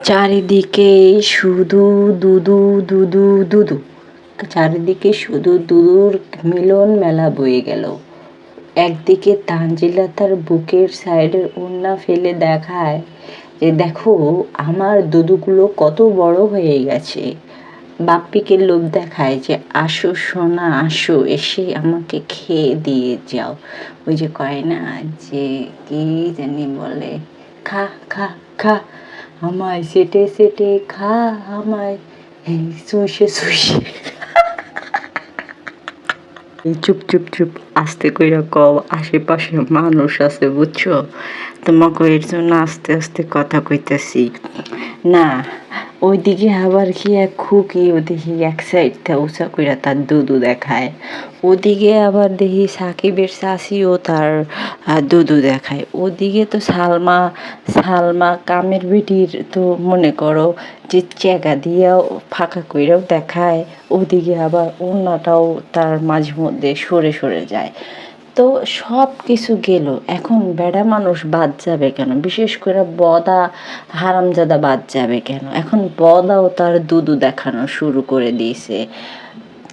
চারিদিকে শুধু দুদু দুদু দুদু। চারিদিকে শুধু দুদুর মিলন মেলা বয়ে গেল। একদিকে তানজিলা তার বুকের সাইডের ওড়না ফেলে দেখায় যে, দেখো, আমার দুদুগুলো কত বড় হয়ে গেছে। বাপ্পিকে লোভ দেখায় যে, আসো সোনা, আসো, এসে আমাকে খেয়ে দিয়ে যাও। ওই যে কয় না, যে, কি জানি বলে, খা খা খা। আমায় সেটে সেটে খা আমায়। এই শুষে শুষে এই চুপ চুপ চুপ আস্তে কইরা কও আশেপাশে মানুষ আছে, বুঝছ? তোমাকে এর জন্য আস্তে আস্তে কথা কইতেছি। না ওইদিকে আবার কি এক খুকি, ওদিকে এক সাইড থেকে উঁচা কইরা তার দুদু দেখায়। ওদিকে আবার দেখি সাকিবের শাশিও তার দুদু দেখায়। ওদিকে তো সালমা সালমা কামের বেটির তো মনে করো যে চেগা দিয়েও ফাঁকা কইরাও দেখায়। ওদিকে আবার অন্যটাও তার মাঝে মধ্যে সরে সরে যায়। তো সব কিছু গেল। এখন বেড়া মানুষ বাদ যাবে কেন? বিশেষ করে বদা, হারামজাদা বাদ যাবে কেন? এখন বদাও তার দুদু দেখানো শুরু করে দিয়েছে।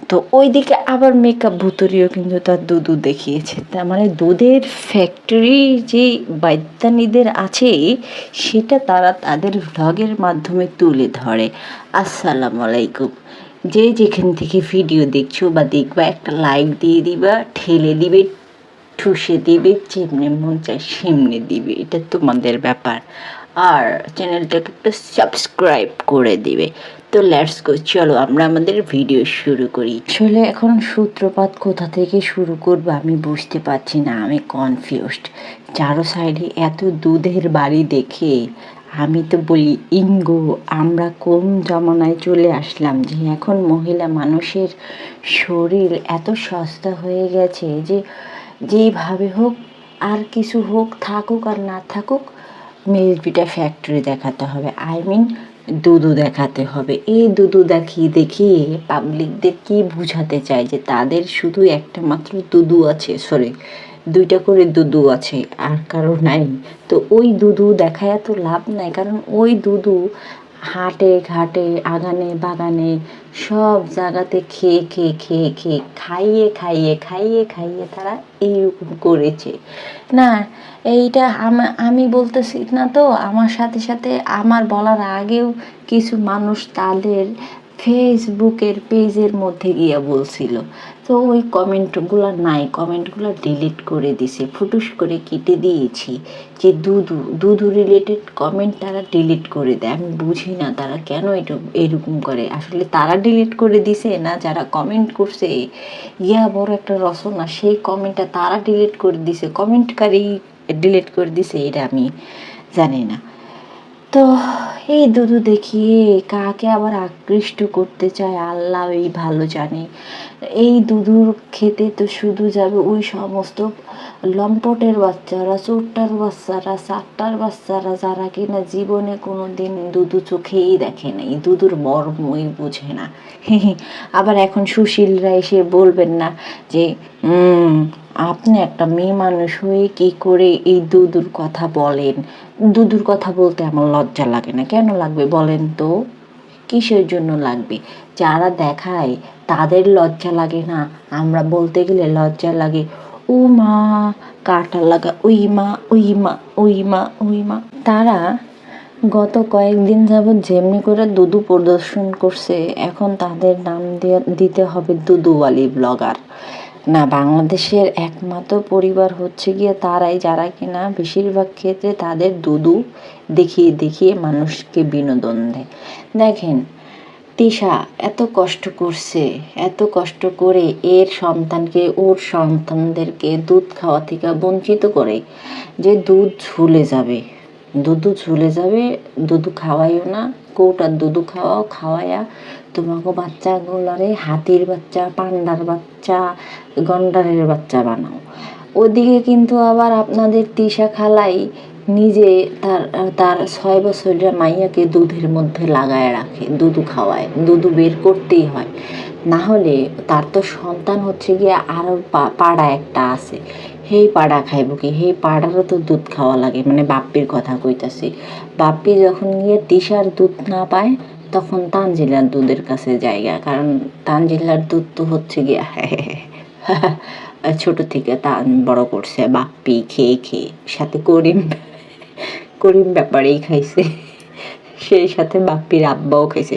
তো ওইদিকে আবার মেকআপ ভুতুরিও কিন্তু তার দুধু দেখিয়েছে। তার মানে দুধের ফ্যাক্টরি যে বৈজ্ঞানিকদের আছে, সেটা তারা তাদের ভ্লগের মাধ্যমে তুলে ধরে। আসসালামু আলাইকুম। যে যেখান থেকে ভিডিও দেখছ বা দেখবা, একটা লাইক দিয়ে দিবা, ঠেলে দিবে ঠুসে দিবে যেমনি মন চায় সেমনি দিবে। এটা তোমাদের ব্যাপার। আর চ্যানেলটাকে একটু সাবস্ক্রাইব করে দিবে। তো লেটস গো চলো আমরা আমাদের ভিডিও শুরু করি। আসলে এখন সূত্রপাত কোথা থেকে শুরু করব আমি বুঝতে পারছি না, আমি কনফিউজড চারো সাইডে এত দুধের বাড়ি দেখে আমি তো বলি, ইঙ্গো, আমরা কোন জমানায় চলে আসলাম যে এখন মহিলা মানুষের শরীর এত সস্তা হয়ে গেছে যে যেইভাবে হোক, আর কিছু হোক, থাকুক আর না থাকুক মিল্কবিটা ফ্যাক্টরি দেখাতে হবে। আই মিন দুধু দেখাতে হবে। এই দুধু দেখিয়ে দেখিয়ে পাবলিকদের কি বুঝাতে চায় যে তাদের শুধু একটা মাত্র দুধু আছে সরি দুইটা করে দুধু আছে, আর কারও নাই। তো ওই দুধু দেখায় তো লাভ নাই, কারণ ওই দুধু হাটে ঘাটে, আগানে বাগানে সব জায়গাতে খেয়ে খেয়ে খেয়ে খেয়ে, খাইয়ে খাইয়ে খাইয়ে খাইয়ে তারা এইরকম করেছে। না, এইটা আমা- বলতেছি না তো, আমার সাথে সাথে আমার বলার আগেও কিছু মানুষ তাদের ফেসবুকের পেজের মধ্যে গিয়া বলছিল। তো ওই কমেন্টগুলো নাই কমেন্টগুলো ডিলিট করে দিছে, ফুটুস করে কেটে দিয়েছি যে দুধু দুধু রিলেটেড কমেন্ট তারা ডিলিট করে দেয়। আমি বুঝি না তারা কেন এটা, এরকম করে। আসলে তারা ডিলিট করে দিছে না যারা কমেন্ট করছে? ইয়া বড় একটা রচনা, সেই কমেন্টটা তারা ডিলিট করে দিছে। কমেন্টকারী ডিলিট করে দিছে, এটা আমি জানি না। তো এই দুধু দেখিয়ে কাকে আবার আকৃষ্ট করতে চায়? আল্লাহ এই ভালো জানে। এই দুধুর খেতে তো শুধু যাবে ওই সমস্ত লম্পটের বাচ্চারা চোরটার বাচ্চারা চারটার বাচ্চারা যারা কিনা জীবনে কোনো দিন দুধু চোখেই দেখে না নাই দুধুর মর্মই বোঝে না। আবার এখন সুশীলরা এসে বলবেন না যে "উম, আপনি একটা মেয়ে মানুষ হয়ে কি করে এই দুধুর কথা বলেন? দুধুর কথা বলতে আমার লজ্জা লাগে না। কেন লাগবে বলেন তো? কিসের জন্য লাগবে? যারা দেখায় তাদের লজ্জা লাগে না? আমরা বলতে গেলে লজ্জা লাগে, ও মা কাটা লাগা, ওই মা ওই মা ওই মা ওই মা। তারা গত কয়েকদিন যাবৎ যেমনি করে দুদু প্রদর্শন করছে, এখন তাদের নাম দিতে হবে দুদুওয়ালি ব্লগার। না, বাংলাদেশের একমাত্র পরিবার হচ্ছে গিয়ে তারাই যারা কিনা বেশিরভাগ ক্ষেত্রে তাদের দুদু দেখিয়ে দেখিয়ে মানুষকে বিনোদন দেয়। দেখেন, তিশা এত কষ্ট করছে, এত কষ্ট করে এর সন্তানকে, ওর সন্তানদেরকে দুধ খাওয়া থেকে বঞ্চিত করে যে দুধ ঝুলে যাবে। দুধু ঝুলে যাবে, দুধু খাওয়াইও না, কৌটার দুধু খাওয়াও খাওয়াইয়া তোমাকে বাচ্চাগুলারে হাতির বাচ্চা, পান্ডার বাচ্চা, গন্ডারের বাচ্চা বানাও। ওদিকে কিন্তু আবার আপনাদের তিশা খালাই নিজে তার তার ছয় বছরের মাইয়াকে দুধের মধ্যে লাগায় রাখে, দুধু খাওয়ায়, দুধু বের করতেই হয়। না হলে তার তো সন্তান হচ্ছে গিয়ে আরও পাড়া একটা আছে। হেই পাড়া খাইব কি? হেই পাড়ারও তো দুধ খাওয়া লাগে মানে বাপ্পির কথা কইতাছি। বাপ্পি যখন গিয়ে তিশার দুধ না পায় তখন তানজিলার দুধের কাছে জায়গা, কারণ তানজিলার দুধ তো হচ্ছে গিয়া ছোট থেকে তান বড় করছে, বাপ্পি খেয়ে খেয়ে, সাথে করিম করিম ব্যাপারেই খাইছে, সেই সাথে বাপ্পির আব্বাও খাইছে।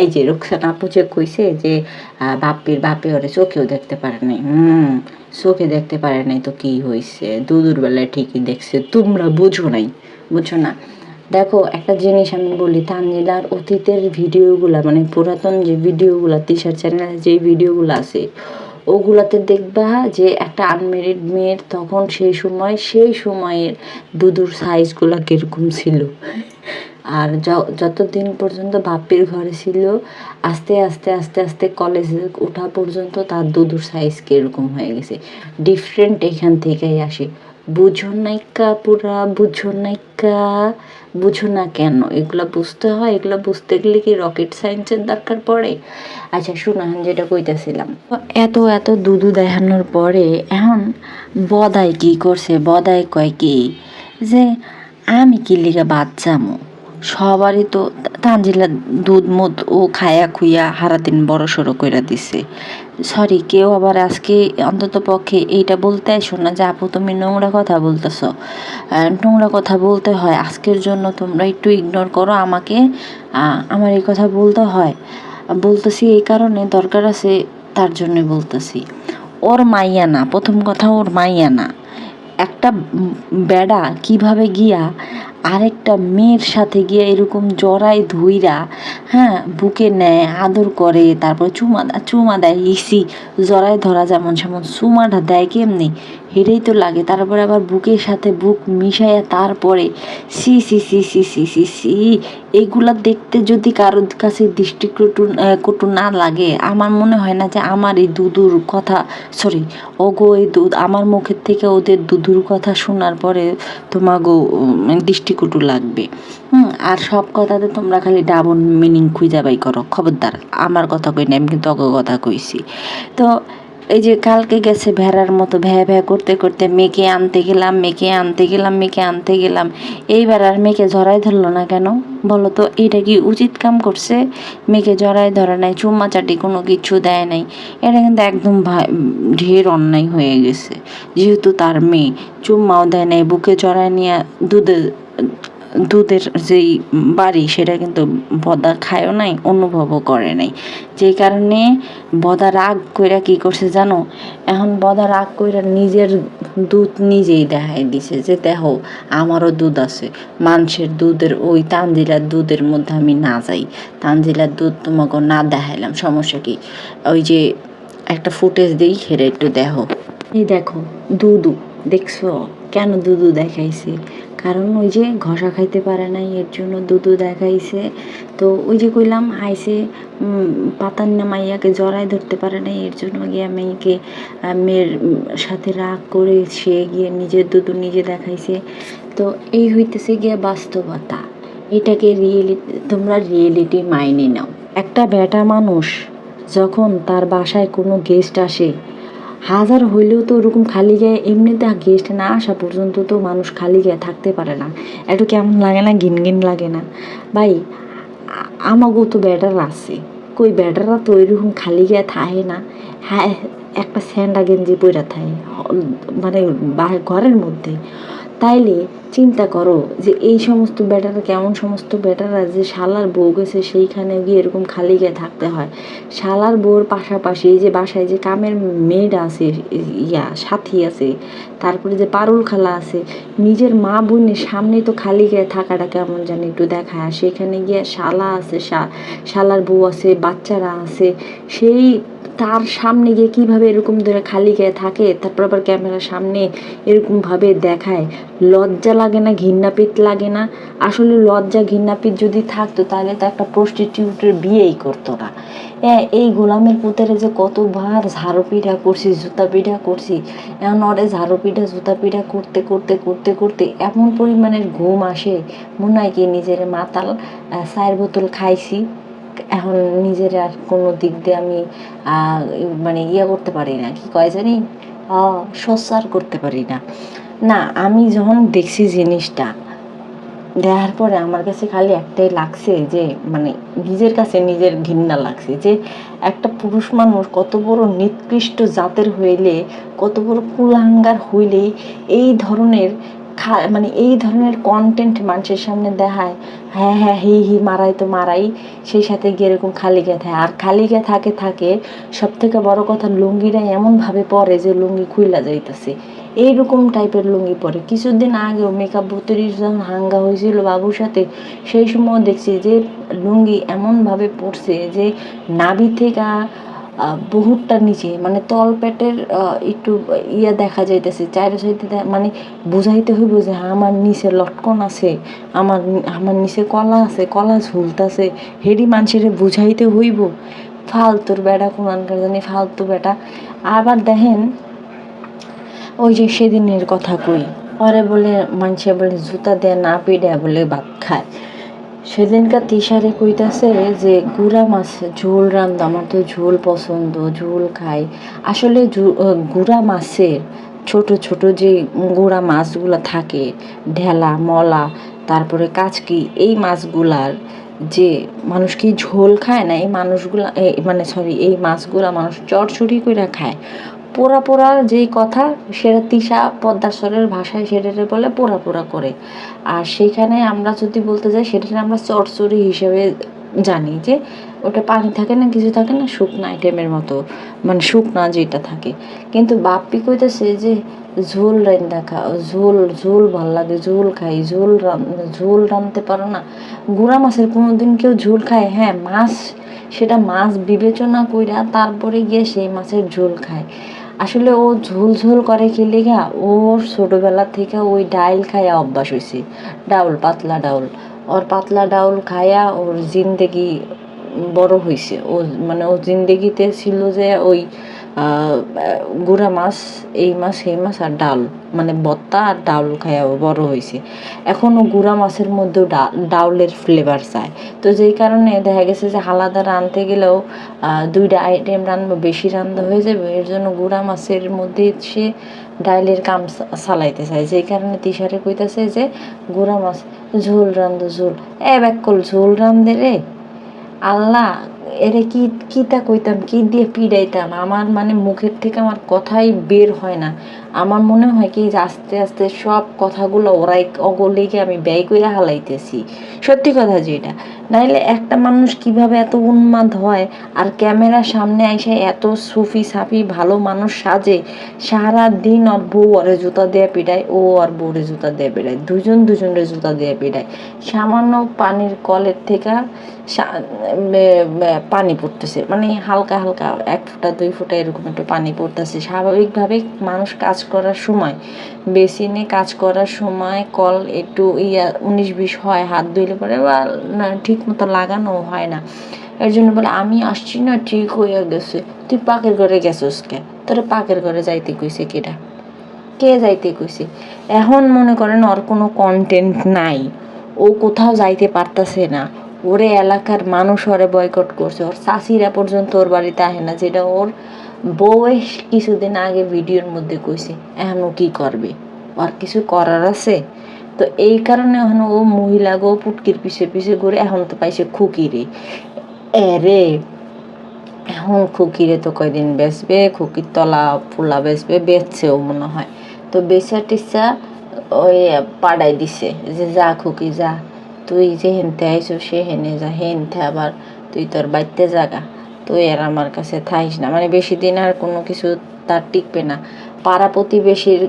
এই যে রুকসান আপু যে কইছে যে বাপ্পির বাপে ওরে চোখেও দেখতে পারে নাই, হুম, চোখে দেখতে পারে নাই তো কি হয়েছে দুদুর বেলায় ঠিকই দেখছে, তোমরা বুঝো নাই, বুঝো না। দেখো, একটা জিনিস আমি বলি তানজিলার অতীতের ভিডিওগুলা মানে পুরাতন যে ভিডিওগুলো, তিশার চ্যানেলে যে ভিডিওগুলো আছে, ওগুলাতে দেখবা যে একটা আনমেরিড মেয়ের তখন সেই সময়, সেই সময়ের দুদুর সাইজগুলো কীরকম ছিল। আর যতদিন পর্যন্ত বাপ্পির ঘরে ছিল, আস্তে আস্তে আস্তে আস্তে কলেজে ওঠা পর্যন্ত তার দুদুর সাইজ কীরকম হয়ে গেছে। ডিফারেন্ট এখান থেকেই আসে। বুঝো নাইকা পুরা, বুঝো নাইকা বুঝো না কেন? এগুলা বুঝতে হয়, এগুলা বুঝতে গেলে কি রকেট সায়েন্সের দরকার পড়ে? আচ্ছা শুনান যেটা কইতেছিলাম। এত এত দুধু দেখানোর পরে এখন বদায় কি করছে, বদায় কয় কি যে আমি কি লিগা বাচ্চামো সবারই তো তানজিলা দুধ, মুধ ও খায়া খুইয়া হারাদিন বড় সড়ো কইরা দিছে। সরি কেউ আবার আজকে অন্তত পক্ষে এইটা বলতে আসো না যে, আপু, তুমি নোংরা কথা বলতেছ। নোংরা কথা বলতে হয়, আজকের জন্য তোমরা একটু ইগনোর করো আমাকে। আমার এই কথা বলতে হয়। বলতেছি এই কারণে, দরকার আছে তার জন্য বলতেছি। ওর মাইয়া না, প্রথম কথা ওর মাইয়া না। একটা বেড়া কীভাবে গিয়া আরেকটা মেয়ের সাথে গিয়ে এরকম জড়ায় ধুইরা হ্যাঁ বুকে নেয়, আদর করে, তারপর চুমা দা- চুমা দেয়, ইসি, জড়ায় ধরা যেমন সেমন, চুমাটা দেয় কেমনি? হেরেই তো লাগে, তারপরে আবার বুকের সাথে বুক মিশাইয়া তারপরে সি সি সি সি সি সি সি এইগুলা দেখতে যদি কারোর কাছে দৃষ্টিকটু কটু না লাগে, আমার মনে হয় না যে আমার এই দুদুর কথা সরি ওগো এই দুধ আমার মুখের থেকে ওদের দুধুর কথা শোনার পরে তোমাগো উম, কুটু লাগবে। হুম আর সব কথাতে তোমরা খালি ডাবল মিনিং খুঁজে বাই করো। খবরদার আমার কথা কই না আমি কিন্তু অগ কথা কইছি। তো এই যে কালকে গেছে ভেড়ার মতো ভ্যা ভ্যা করতে করতে মেয়েকে আনতে গেলাম, মেয়েকে আনতে গেলাম, মেয়েকে আনতে গেলাম। এইবার আর মেয়েকে জড়াই ধরলো না কেন? বলো তো, এটা কি উচিত কাম করছে? মেয়েকে জড়াই ধরে নাই চুম্মা চাটি কোনো কিছু দেয় নাই। এটা কিন্তু একদম ঢের অন্যায় হয়ে গেছে। যেহেতু তার মেয়ে, চুম্মাও দেয় নাই, বুকে জড়ায় নিয়ে দুধে দুধের যেই বাড়ি, সেটা কিন্তু বদা খায়ও নাই, অনুভবও করে নাই। যেই কারণে বদা রাগ কইরা কি করছে জানো? এখন বদা রাগ কইরা নিজের দুধ নিজেই দেখাই দিছে যে, দেখো, আমারও দুধ আছে। মানুষের দুধের ওই তানজিলার দুধের মধ্যে আমি না যাই। তানজিলার দুধ তোমাকে না দেখাইলাম, সমস্যা কি? ওই যে একটা ফুটেজ দিই, সেটা একটু দেখো। এই দেখো দুদু দেখছ? কেন দুদু দেখাইছে? কারণ ওই যে ঘষা খাইতে পারে নাই এর জন্য দুদু দেখাইছে। তো ওই যে কইলাম উম, পাতার না মাইয়াকে জড়াই ধরতে পারে নাই এর জন্য গিয়ে মেয়েকে মেয়ের সাথে রাগ করে সে গিয়ে নিজের দুদু নিজে দেখাইছে। তো এই হইতেছে গিয়ে বাস্তবতা। এটাকে রিয়েলিটি তোমরা রিয়েলিটি মাইনে নাও। একটা বেটা মানুষ যখন তার বাসায় কোনো গেস্ট আসে হাজার হইলেও তো ওরকম খালি গায়ে এমনিতে গেস্ট না আসা পর্যন্ত তো মানুষ খালি গায়ে থাকতে পারে না। একটু কেমন লাগে না গিন গিন লাগে না। ভাই আমাকেও তো ব্যাটার আছে। কই ব্যাটাররা তো ওইরকম খালি গায়ে থাহে না। হ্যাঁ একটা স্যান্ডা গেঞ্জি পইরা থাকে মানে ঘরের মধ্যে। তাইলে চিন্তা করো যে এই সমস্ত বেটারা কেমন সমস্ত বেটারা যে শালার বউ গেছে সেইখানে গিয়ে এরকম খালি গায়ে থাকতে হয়। শালার বউর পাশাপাশি এই যে বাসায় যে কামের মেয়েরা আছে, ইয়া, সাথী আছে, তারপরে যে পারুল খালা আছে, নিজের মা বোনের সামনে তো খালি গায়ে থাকাটা কেমন জানি একটু দেখায়। আর সেখানে গিয়ে শালা আছে শালার বউ আছে, বাচ্চারা আছে, সেই তার সামনে গিয়ে কীভাবে এরকম ধরে খালি গায়ে থাকে, তারপর আবার ক্যামেরার সামনে এরকমভাবে দেখায়। লজ্জা লাগে না, ঘৃণাপিত লাগে না। আসলে লজ্জা, ঘৃণাপিত যদি থাকতো, তাহলে তো একটা প্রস্টিটিউটের বিয়েই করতো না। হ্যাঁ এই গোলামের পুতারে যে কতবার ঝাড়ু পিঠা করছি জুতা পিঠা করছি এখন ওরে ঝাড়ু পিঠা জুতা পিঠা করতে করতে করতে করতে এমন পরিমাণের ঘুম আসে। মনে হয় কি নিজের মাতাল চায়ের বোতল খাইছি। এখন নিজের আর কোনো দিক দিয়ে আমি মানে ইয়ে করতে পারি না, কি কয় জানি সচ্চার করতে পারি না। না, আমি যখন দেখছি জিনিসটা, দেখার পরে আমার কাছে খালি একটাই লাগছে যে মানে নিজের কাছে নিজের ঘৃণা লাগছে যে, একটা পুরুষ মানুষ কত বড় নিকৃষ্ট জাতের হইলে, কত বড় কুলাঙ্গার হইলে, এই ধরনের মানে এই ধরনের কন্টেন্ট মানুষের সামনে দেখায় হ্যাঁ হ্যাঁ হি হি, মারাই তো মারাই, সেই সাথে গিয়ে এরকম খালি গে থাকে আর খালি গে থাকে থাকে সব থেকে বড় কথা লুঙ্গিটা এমনভাবে পরে যে লুঙ্গি খুইলা যাইতেছে। এইরকম টাইপের লুঙ্গি পরে। কিছুদিন আগেও মেকআপ ভর্তির যখন হাঙ্গা হয়েছিল বাবুর সাথে, সেই সময় দেখছি যে লুঙ্গি এমনভাবে পড়ছে যে নাভি থেকে বহুতটা নিচে মানে তল পেটের একটু ইয়া দেখা যাইতেছে, চাইরে সাইডে মানে বুঝাইতে হইব যে আমার নিচে লটকন আছে, আমার আমার নিচে কলা আছে, কলা ঝুলতাছে, হেডি মানুষের বুঝাইতে হইব। ফালতুর বেটা কোরআনকার জানি ফালতু বেটা। আবার দেখেন, ওই যে সেদিনের কথা কই পরে বলে, মানুষে বলে, জুতা দেয় না পিড়ে বলে ভাত খায়। সেদিনকার তিসারে কইতাছে যে গুড়া মাছ ঝোল রান্ধ আমার তো ঝোল পছন্দ, ঝোল খাই। আসলে গুড়া মাছের ছোট ছোট যে গুড়া মাছগুলো থাকে, ঢেলা, মলা, তারপরে কাচকি, এই মাছগুলার যে মানুষ কি ঝোল খায় না? এই মানুষগুলা মানে সরি এই মাছগুলা মানুষ চটচড়ি করে খায়। পোড়া পোড়া যেই কথা, সেটা তিশা পদ্মাসরের ভাষায় সেটাকে বলে পোড়া পোড়া করে। আর সেইখানে আমরা যদি বলতে যাই, সেটাকে আমরা চটচড়ি হিসেবে জানি যে, ওটা পানি থাকে না, কিছু থাকে না, শুকনো আইটেমের মতো মানে শুকনা যেটা থাকে। কিন্তু বাপ্পি কইতেছে যে, ঝোল রান্দা খাও ঝোল ঝোল ভালো লাগে, ঝোল খাই, ঝোল ঝোল রানতে পারো না। গুড়া মাছের কোনোদিন কেউ ঝোল খায়? হ্যাঁ মাছ, সেটা মাছ বিবেচনা কইরা তারপরে গিয়ে সেই মাছের ঝোল খায়। আসলে ও ঝুল ঝুল করে কি লেখা ওর ছোটোবেলা থেকে ওই ডাইল খায়া অভ্যাস হয়েছে ডাউল, পাতলা ডাউল। ওর পাতলা ডাউল খায়া ওর জিন্দেগি বড় হয়েছে ও মানে ও জিন্দেগিতে ছিল যে ওই গুড়া মাছ, এই মাছ, সেই মাছ আর ডাল। মানে বত্তা আর ডাউল খাইয়া বড় হয়েছে এখন ও গুড়া মাছের মধ্যেও ডাউলের ফ্লেভার চায় তো যেই কারণে দেখা গেছে যে হালাদা রানতে গেলেও দুইটা আইটেম রান্না বেশি রান্না হয়ে যাবে। এর জন্য গুড়া মাছের মধ্যে সে ডাইলের কাম চালাইতে চায়। যেই কারণে তিসারে কইতাছে যে, গুড়া মাছ, ঝোল রান্ধো, ঝোল। এ ব্যাকল ঝোল রান্ধে রে। আল্লাহ এরে কি কিতা কইতাম, কি দিয়ে পিড়াইতাম? আমার মানে মুখের থেকে আমার কথাই বের হয় না। আমার মনে হয় কি আস্তে আস্তে সব কথাগুলো ওরাই অগলিকে আমি ব্যয় করে হালাইতেছি। সত্যি কথা যেটা। নাইলে একটা মানুষ কীভাবে এত উন্মাদ হয়? আর ক্যামেরার সামনে এসে এত সুফি সাফি ভালো মানুষ সাজে, সারা দিন ওর বউ ওরে জুতা দিয়ে পিটায় ও আর বউরে জুতা দিয়ে পিটায় দুজন দুজনের জুতা দিয়ে পিটায় সামান্য পানির কলের থেকে পানি পড়তেছে মানে হালকা হালকা এক ফুটা দুই ফুটা এরকম একটু পানি পড়তেছে। স্বাভাবিকভাবে মানুষ কাজ করার সময় বেসিনে কাজ করার সময় কল একটু ইয়া উনিশ বিশ হয়, হাত ধুইলে পরে বা না ঠিক মতো লাগানো হয় না। এর জন্য বলে, আমি আসছি না, ঠিক হয়ে গেছে। তুই পাকের ঘরে গেছিস কে? তোর পাকের ঘরে যাইতে কইছে কেটা কে যাইতে কইছে? এখন মনে করেন ওর কোনো কন্টেন্ট নাই। ও কোথাও যাইতে পারতাছে না। ওরে এলাকার মানুষ ওরে বয়কট করছে। ওর চাষিরা পর্যন্ত ওর বাড়িতে আহে না, যেটা ওর বউয়ে কিছুদিন আগে ভিডিওর মধ্যে কইছে, এখন ও কি করবে? আর কিছু করার আছে? তো এই কারণে এখন ও মহিলা গো পুটকির পিছে পিছে ঘুরে এখন তো পাইছে খুকিরে। এ রে এখন খুকিরে তো কয়দিন বেচবে? খুকির তলা ফুলা বেচবে, বেচছেও মনে হয়। তো বেচা টিচা ওই পাড়াই দিছে যে, যা খুকি, যা। তুই যে হেনতে আইছো সে হেনে যা, হেনতে আবার তুই তোর বাড়িতে জাগা তুই আর আমার কাছে থাইস না। মানে বেশি দিন আর কোনো কিছু তার টিকবে না। পাড়া প্রতিবেশীর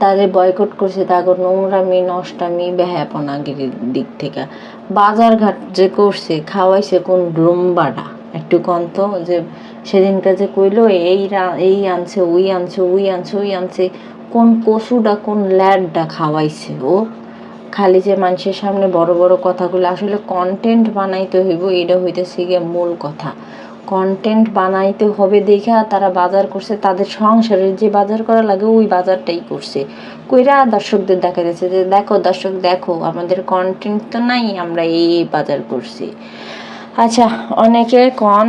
তাদের বয়কট করছে তাগর নোংরামি, নষ্টামি বেহাপনাগিরির দিক থেকে। বাজারঘাট যে করছে, খাওয়াইছে কোন রুম্বাটা একটু কন্ত যে সেদিনকে যে কইলো, এই এই আনছে, ওই আনছে ওই আনছে ওই আনছে, কোন কচুটা কোন ল্যাডটা খাওয়াইছে, ও? খালি যে মানুষের সামনে বড় বড় কথাগুলো, আসলে কন্টেন্ট বানাইতে হইব এটা হইতেছে গিয়ে মূল কথা। কন্টেন্ট বানাইতে হবে দেখা তারা বাজার করছে, তাদের সংসারের যে বাজার করা লাগে ওই বাজারটাই করছে। কইরা দর্শকদের দেখা যাচ্ছে যে, দেখো দর্শক, দেখো, আমাদের কন্টেন্ট তো নাই, আমরা এই বাজার করছি। আচ্ছা অনেকে কন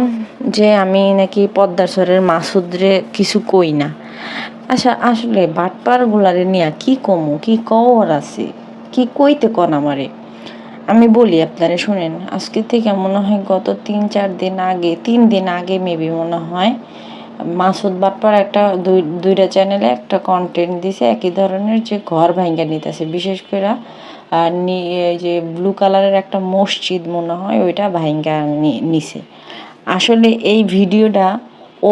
যে, আমি নাকি পদ্মাসরের মাসুদরে কিছু কই না। আচ্ছা আসলে বাটপার গুলারে নিয়ে কি কমু? কি কওয়ার আছে? কি কইতে কন আমারে? আমি বলি আপনারা শুনেন, আজকে থেকে মনে হয় গত তিন, চার দিন আগে, তিন দিন আগে মেবি মনে হয়, মাসুদ বাটপার একটা দুই, দুইটা চ্যানেলে একটা কন্টেন্ট দিছে, একই ধরনের যে ঘর ভাঙ্গা নিতেছে। বিশেষ করে যে ব্লু কালারের একটা মসজিদ মনে হয়, ওইটা ভাঙ্গা নিছে। আসলে এই ভিডিওটা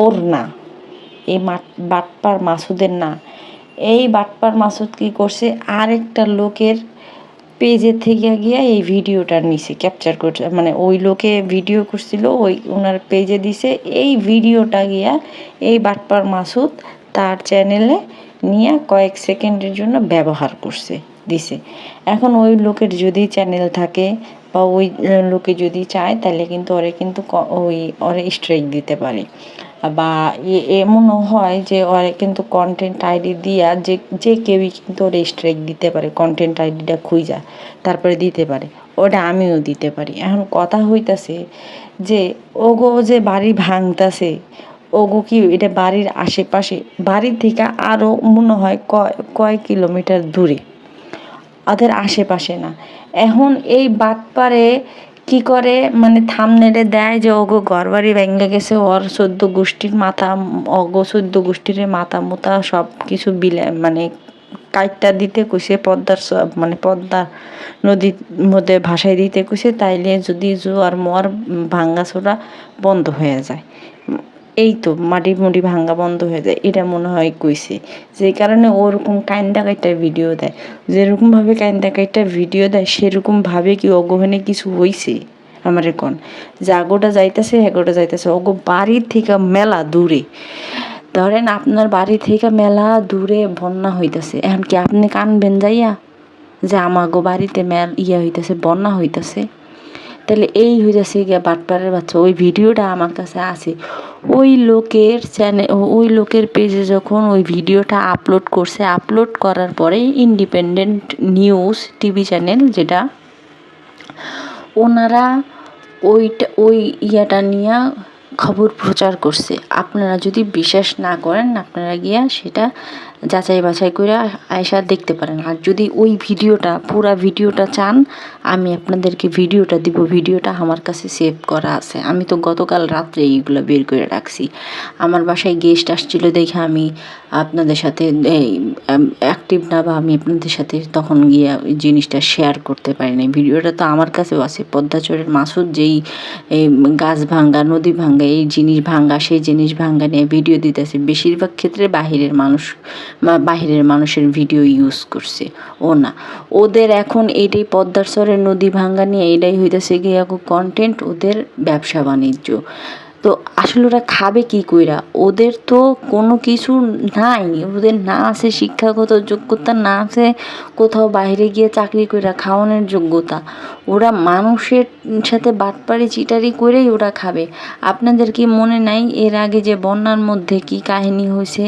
ওর না, এই বাটপার মাসুদের না। এই বাটপার মাসুদ কি করছে, আরেকটা লোকের পেজের থেকে গিয়ে এই ভিডিওটা নিছে ক্যাপচার করছে মানে ওই লোকে ভিডিও করছিল, ওই ওনার পেজে দিছে, এই ভিডিওটা গিয়া এই বাটপার মাসুদ তার চ্যানেলে নিয়ে কয়েক সেকেন্ডের জন্য ব্যবহার করছে, দিছে। এখন ওই লোকের যদি চ্যানেল থাকে বা ওই লোকে যদি চায়, তাহলে কিন্তু ওরে কিন্তু ওই, ওরে স্ট্রাইক দিতে পারে। বা এমনও হয় যে ওরা কিন্তু কন্টেন্ট আইডি দিয়া যে যে কেউই কিন্তু ওরা স্ট্রাইক দিতে পারে কন্টেন্ট আইডিটা খুঁজা তারপরে দিতে পারে, ওটা আমিও দিতে পারি। এখন কথা হইতাছে যে, ওগো যে বাড়ি ভাঙতাছে, ওগো কি এটা বাড়ির আশেপাশে? বাড়ির থেকে আরও মনে হয় কয় কয় কিলোমিটার দূরে। ওদের আশেপাশে না। এখন এই বাটপারে কি করে? মানে থামনেলে দেয় যে, ওগো, ঘরবাড়ি ভেঙে গেছে, ওর সদ্য গোষ্ঠীর মাথা অগো সদ্য গোষ্ঠীর মাথা মোতা সব কিছু বিলে মানে কাইটটা দিতে কইছে পদ্মার সব মানে পদ্মা নদীর মধ্যে ভাসাই দিতে কইছে, তাইলে যদি জোয়ার মর ভাঙ্গাছোড়া বন্ধ হয়ে যায়। এই তো মাটি মুটি ভাঙ্গা বন্ধ হয়ে যায়, এটা মনে হয় কইছে। যে কারণে ওরকম কাইন্দা কাইটা ভিডিও দেয়। যেরকম ভাবে কাইন্দা কাইটা ভিডিও দেয়, সেরকম ভাবে কি অগহনে কিছু হইছে? আমারে কোন জাগোটা যাইতেছে হেগোটা যাইতেছে। অগো বাড়ির থেকে মেলা দূরে। ধরেন আপনার বাড়ি থেকে মেলা দূরে বন্যা হইতাছে। এখন কি আপনি কানবেন যাইয়া? যে আমাগো বাড়িতে মেল, ইয়া হইতাছে, বন্যা হইতাছে। তাহলে এই হইতেছে গিয়া বাটপাড়ের বাচ্চা। ওই ভিডিওটা আমার কাছে আছে। ওই লোকের চ্যানেল ওই লোকের পেজে যখন ওই ভিডিওটা আপলোড করছে আপলোড করার পরে ইন্ডিপেন্ডেন্ট নিউজ টিভি চ্যানেল যেটা, ওনারা ওইটা, ওই ইয়াটা নিয়ে খবর প্রচার করছে। আপনারা যদি বিশ্বাস না করেন, আপনারা গিয়া সেটা যাচাই বাছাই করে আয়সা দেখতে পারেন। আর যদি ওই ভিডিওটা, পুরা ভিডিওটা চান, আমি আপনাদেরকে ভিডিওটা দিব। ভিডিওটা আমার কাছে সেভ করা আছে। আমি তো গতকাল রাত্রে এইগুলো বের করে রাখছি। আমার বাসায় গেস্ট আসছিল দেখে আমি আপনাদের সাথে অ্যাক্টিভ না বা আমি আপনাদের সাথে তখন গিয়ে জিনিসটা শেয়ার করতে পারি নাই। ভিডিওটা তো আমার কাছেও আছে। পদ্মাচরের মাসুদ যেই, এই, গাছ ভাঙ্গা, নদী ভাঙ্গা, এই জিনিস ভাঙ্গা, সেই জিনিস ভাঙ্গা নিয়ে ভিডিও দিতেছে। বেশিরভাগ ক্ষেত্রে বাহিরের মানুষ বাহিরের মানুষের ভিডিও ইউজ করছে। ও না। ওদের এখন এইটাই পদ্মার স্বরের নদী ভাঙ্গা নিয়ে এটাই হইতেছে গিয়ে কন্টেন্ট ওদের ব্যবসা বাণিজ্য। তো আসলে ওরা খাবে কি কইরা? ওদের তো কোনো কিছু নাই। ওদের না আছে শিক্ষাগত যোগ্যতা, না আছে কোথাও বাইরে গিয়ে চাকরি কইরা খাওয়ানোর যোগ্যতা। ওরা মানুষের সাথে বাটপাড়ি, চিটারি করেই ওরা খাবে। আপনাদের কি মনে নাই এর আগে যে বন্যার মধ্যে কি কাহিনী হয়েছে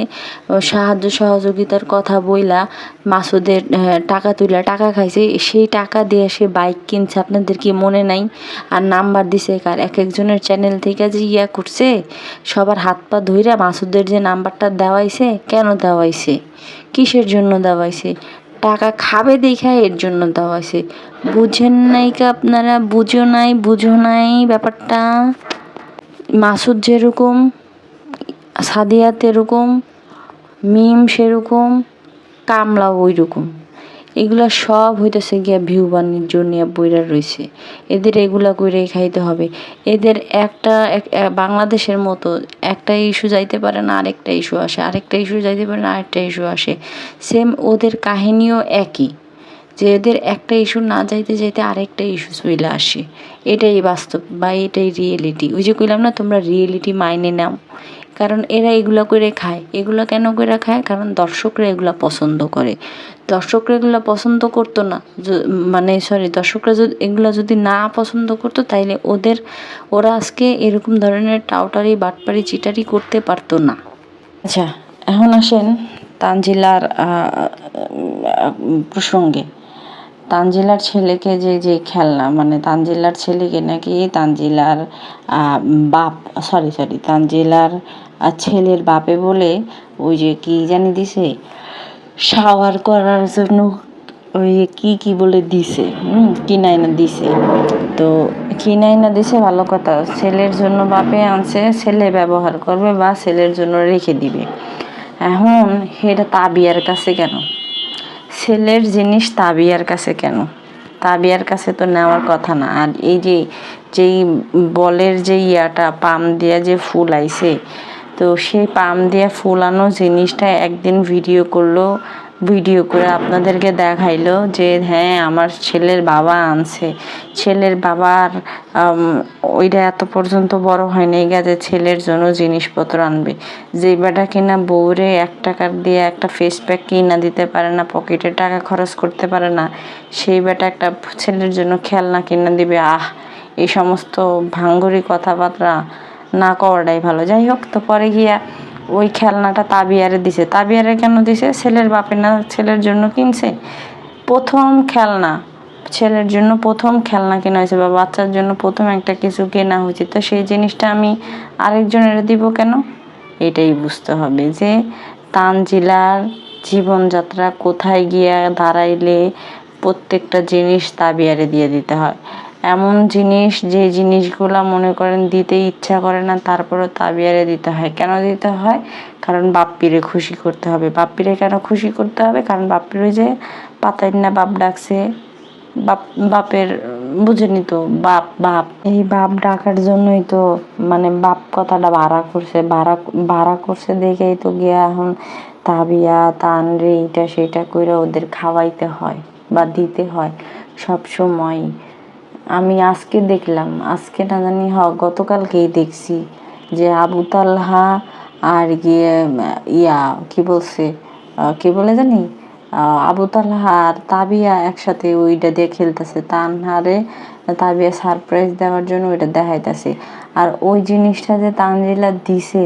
সাহায্য সহযোগিতার কথা বইলা মাসুদের টাকা তুইলা টাকা খাইছে, সেই টাকা দিয়ে সে বাইক কিনছে। আপনাদের কি মনে নাই? আর নাম্বার দিছে কার? এক একজনের চ্যানেল থেকে যে ইয়া করছে সবার হাত পা ধইরা মাসুদের যে নাম্বারটা দেওয়াইছে, কেন দেওয়াইছে? কিসের জন্য দেওয়াইছে? টাকা খাবে দেখা এর জন্য দেওয়াইছে। বুঝেন নাই কি আপনারা? বুঝো নাই বুঝো নাই ব্যাপারটা? মাসুদ যেরকম, সাদিয়াত এরকম, মিম সেরকম কামলা ওই রকম এগুলা সব হইতেছে গিয়া ভিউ বাণিজ্য নিয়ে বইরা রয়েছে এদের এগুলা করে খাইতে হবে। এদের একটা বাংলাদেশের মতো একটা ইস্যু যাইতে পারে না, আরেকটা ইস্যু আসে। আরেকটা ইস্যু যাইতে পারে না, আরেকটা ইস্যু আসে। সেম ওদের কাহিনীও একই। যে এদের একটা ইস্যু না যাইতে যাইতে আরেকটা ইস্যু চলে আসে। এটাই বাস্তব বা এটাই রিয়েলিটি। ওই যে কইলাম না, তোমরা রিয়েলিটি মাইনে নাও। কারণ এরা এগুলো করে খায়। এগুলো কেন করে খায়? কারণ দর্শকরা এগুলা পছন্দ করে। দর্শকরা এগুলা পছন্দ করতো না। মানে সরি দর্শকরা যদি এগুলো যদি না পছন্দ করতো, তাইলে ওদের, ওরা আজকে এরকম ধরনের টাউটারি, বাটপারি, চিটারি করতে পারতো না। আচ্ছা এখন আসেন তানজিলার প্রসঙ্গে। তানজিলার ছেলেকে যে যে খেলনা মানে তানজিলার ছেলেকে নাকি তানজিলার বাপ সরি সরি তানজিলার আহ, ছেলের বাপে বলে ওই যে কি জানি দিছে? শাওয়ার করার জন্য ওই কি কি বলে দিছে? হুম কিনাইনা দিছে। তো কিনাইনা দিছে ভালো কথা। ছেলের জন্য বাপে আনছে ছেলে ব্যবহার করবে বা ছেলের জন্য রেখে দিবে। এখন সেটা তাবিয়ার কাছে কেন? ছেলের জিনিস তাবিয়ার কাছে কেন? তাবিয়ার কাছে তো নেওয়ার কথা না। আর এই যে যেই বলের যে ইয়াটা পাম দিয়া যে ফুল আইছে তো সেই পাম দিয়া ফুলানো জিনিসটা একদিন ভিডিও করল ভিডিও করে আপনাদেরকে দেখাইলো যে হ্যাঁ আমার ছেলের বাবা আনছে। ছেলের বাবার ওইটা এত পর্যন্ত বড় হয়নি গেছে ছেলের জন্য জিনিসপত্র আনবে। যে বেটা কিনা বউরে এক টাকার দিয়ে একটা ফেস প্যাক কিনা দিতে পারে না, পকেটে টাকা খরচ করতে পারে না, সেই বেটা একটা ছেলের জন্য খেলনা কিনা দিবে। আহ, এই সমস্ত ভাঙ্গরি কথাবার্তা না করাটাই ভালো। যাই হোক তো পরে গিয়া ওই খেলনাটা তাবিয়ারে দিছে। তাবিয়ারে কেন দিছে? ছেলের বাপের না ছেলের জন্য কিনছে? প্রথম খেলনা। ছেলের জন্য প্রথম খেলনা কেনা হয়েছে বা বাচ্চার জন্য প্রথম একটা কিছু কেনা হয়েছে। তো সেই জিনিসটা আমি আরেকজনের দিব কেন? এটাই বুঝতে হবে যে তানজিলার জীবনযাত্রা কোথায় গিয়া দাঁড়াইলে প্রত্যেকটা জিনিস তাবিয়ারে দিয়ে দিতে হয়। এমন জিনিস যে জিনিসগুলা মনে করেন দিতে ইচ্ছা করে না, তারপরেও তাবিয়ারে দিতে হয়। কেন দিতে হয়? কারণ বাপ্পিরে খুশি করতে হবে। বাপ্পিরে কেন খুশি করতে হবে? কারণ বাপ্পির ওই যে পাতাই না বাপ ডাকছে, বাপ, বাপের বুঝেনি তো, বাপ বাপ। এই বাপ ডাকার জন্যই তো মানে বাপ কথাটা ভাড়া করছে, ভাড়া ভাড়া করছে দেখেই তো গিয়া এখন তাবিয়া তান রে এইটা, সেটা করে ওদের খাওয়াইতে হয় বা দিতে হয় সব সময় আমি আজকে দেখলাম, আজকে না জানি হ, গতকালকেই দেখছি যে আবু তালহা আর গিয়ে, ইয়া, কি বলছে কি বলে জানি আবু তালহা আর তাবিয়া একসাথে ওইটা দিয়ে খেলতেছে। তানহারে তাবিয়া সারপ্রাইজ দেওয়ার জন্য ওইটা দেখাইতেছে। আর ওই জিনিসটা যে তানজিলা দিছে,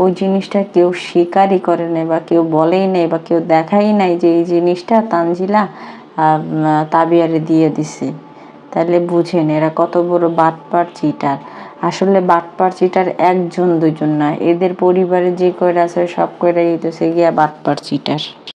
ওই জিনিসটা কেউ স্বীকারই করে নাই বা কেউ বলেই নাই বা কেউ দেখাই নাই যে এই জিনিসটা তানজিলা তাবিয়ারে দিয়ে দিছে। তাহলে বুঝেন এরা কত বড় বাটপার চিটার আসলে বাটপার চিটার একজন দুজন না এদের পরিবারে যে কয়টা আছে, সব কয়টাই সে গিয়া বাটপার চিটার